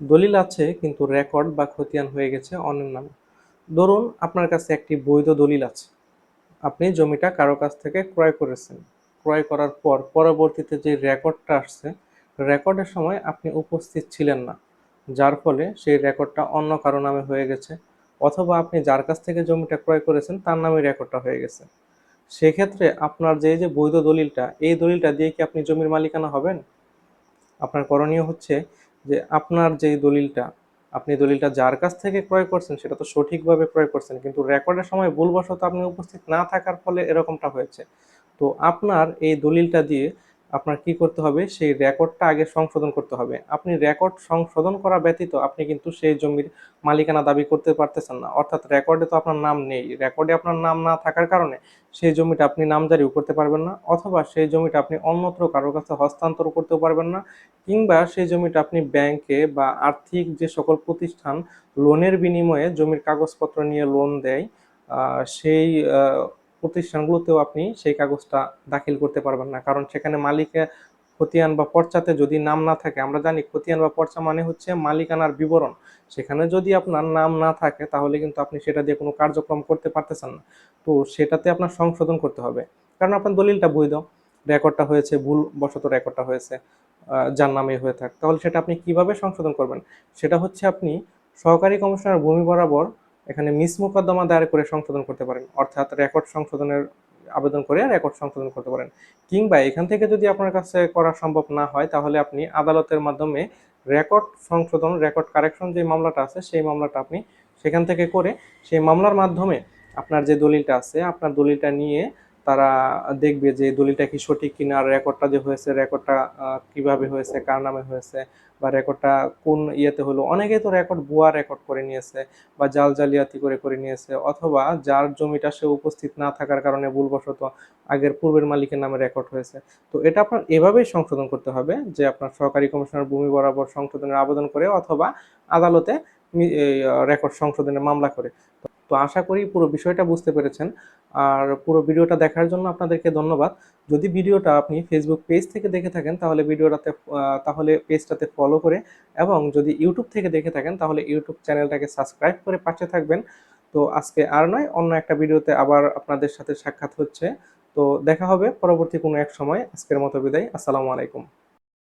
দলিল আছে, কিন্তু রেকর্ড বা খতিয়ান হয়ে গেছে অন্যের নামে। ধরুন আপনার কাছে একটি বৈধ দলিল আছে। আপনি জমিটা কারও কাছ থেকে ক্রয় করেছেন। ক্রয় করার পর পরবর্তীতে যে রেকর্ডটা আসছে, রেকর্ডের সময় আপনি উপস্থিত ছিলেন না, যার ফলে সেই রেকর্ডটা অন্য কারও নামে হয়ে গেছে, অথবা আপনি যার কাছ থেকে জমিটা ক্রয় করেছেন, তার নামে রেকর্ডটা হয়ে গেছে। সেক্ষেত্রে আপনার যে যে বৈধ দলিলটা, এই দলিলটা দিয়ে কি আপনি জমির মালিকানা হবেন? আপনার করণীয় হচ্ছে যে আপনার যে দলিলটা, আপনি দলিলটা যার কাছ থেকে ক্রয় করছেন সেটা তো সঠিকভাবে ক্রয় করছেন, কিন্তু রেকর্ডের সময় ভুলবশত আপনি উপস্থিত না থাকার ফলে এরকমটা হয়েছে। তো আপনার এই দলিলটা দিয়ে আপনার কি করতে হবে? সেই রেকর্ডটা আগে সংশোধন করতে হবে। আপনি রেকর্ড সংশোধন করা ব্যতীত আপনি কিন্তু সেই জমির মালিকানা দাবি করতে পারতেছেন না। অর্থাৎ রেকর্ডে তো আপনার নাম নেই। রেকর্ডে আপনার নাম না থাকার কারণে সেই জমিটা আপনি নামজারিও করতে পারবেন না, অথবা সেই জমিটা আপনি অন্যত্র কারোর কাছে হস্তান্তর করতেও পারবেন না, কিংবা সেই জমিটা আপনি ব্যাংকে বা আর্থিক যে সকল প্রতিষ্ঠান, লোনের বিনিময়ে জমির কাগজপত্র নিয়ে লোন দেয় সেই প্রতিষ্ঠানগুলোতেও আপনি সেই কাগজটা দাখিল করতে পারবেন না। কারণ সেখানে মালিকে খতিয়ান বা পর্চাতে যদি নাম না থাকে, আমরা জানি খতিয়ান বা পর্চা মানে হচ্ছে মালিকানার বিবরণ। সেখানে যদি আপনার নাম না থাকে, তাহলে কিন্তু আপনি সেটা দিয়ে কোনো কার্যক্রম করতে পারতেছেন না। তো সেটাতে আপনার সংশোধন করতে হবে। কারণ আপনার দলিলটা বৈধ। রেকর্ডটা হয়েছে ভুল বশত রেকর্ডটা হয়েছে যার নামে হয়ে থাক। তাহলে সেটা আপনি কীভাবে সংশোধন করবেন? সেটা হচ্ছে আপনি সহকারী কমিশনার ভূমি বরাবর এখানে মিস মোকদ্দমা দায়ের করে সংশোধন করতে পারেন। অর্থাৎ রেকর্ড সংশোধনের আবেদন করে রেকর্ড সংশোধন করতে পারেন। কিংবা এখান থেকে যদি আপনার কাছে করা সম্ভব না হয়, তাহলে আপনি আদালতের মাধ্যমে রেকর্ড সংশোধন, রেকর্ড কারেকশন যে মামলাটা আছে, সেই মামলাটা আপনি সেখান থেকে করে সেই মামলার মাধ্যমে আপনার যে দলিলটা আছে, আপনার দলিলটা নিয়ে তারা দেখবে যে দলিলটা কি সঠিক কিনা রেকর্ডটা যে হয়েছে, রেকর্ডটা কীভাবে হয়েছে, কার নামে হয়েছে, বা রেকর্ডটা কোন ইয়েতে হলো। অনেকেই তো রেকর্ড বুয়া রেকর্ড করে নিয়েছে, বা জাল জালিয়াতি করে করে নিয়েছে, অথবা যার জমিটা সে উপস্থিত না থাকার কারণে ভুলবশত আগের পূর্বের মালিকের নামে রেকর্ড হয়েছে। তো এটা আপনার এভাবেই সংশোধন করতে হবে, যে আপনার সহকারী কমিশনার ভূমি বরাবর সংশোধনের আবেদন করে, অথবা আদালতে রেকর্ড সংশোধনের মামলা করে। তো আশা করি পুরো বিষয়টা বুঝতে পেরেছেন। আর পুরো ভিডিওটা দেখার জন্য আপনাদেরকে ধন্যবাদ। যদি ভিডিওটা আপনি ফেসবুক পেজ থেকে দেখে থাকেন, তাহলে ভিডিওটাতে তাহলে পেজটাতে ফলো করে এবং যদি ইউটিউব থেকে দেখে থাকেন, তাহলে ইউটিউব চ্যানেলটাকে সাবস্ক্রাইব করে পাশে থাকবেন। তো আজকে আর নয়, অন্য একটা ভিডিওতে আবার আপনাদের সাথে সাক্ষাৎ হচ্ছে। তো দেখা হবে পরবর্তী কোনো এক সময়। আজকের মতো বিদায়। আসসালামু আলাইকুম।